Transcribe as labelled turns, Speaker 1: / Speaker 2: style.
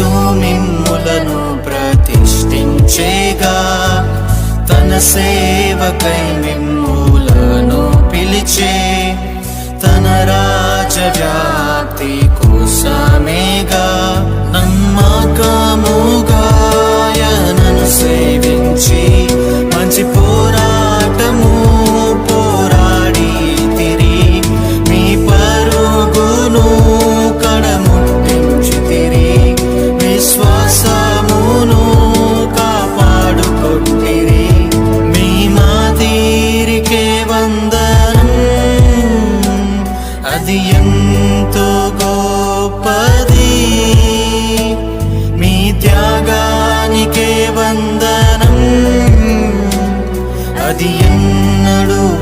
Speaker 1: క్రీస్తు మిమ్ములను ప్రతిష్ఠించేగా. తన సేవకై మిమ్ములను పిలిచే తన రాజవ్యాప్తి కోసమే అది ఎంతో గొప్పది. మీ త్యాగానికే వందనం. అది ఎన్నడూ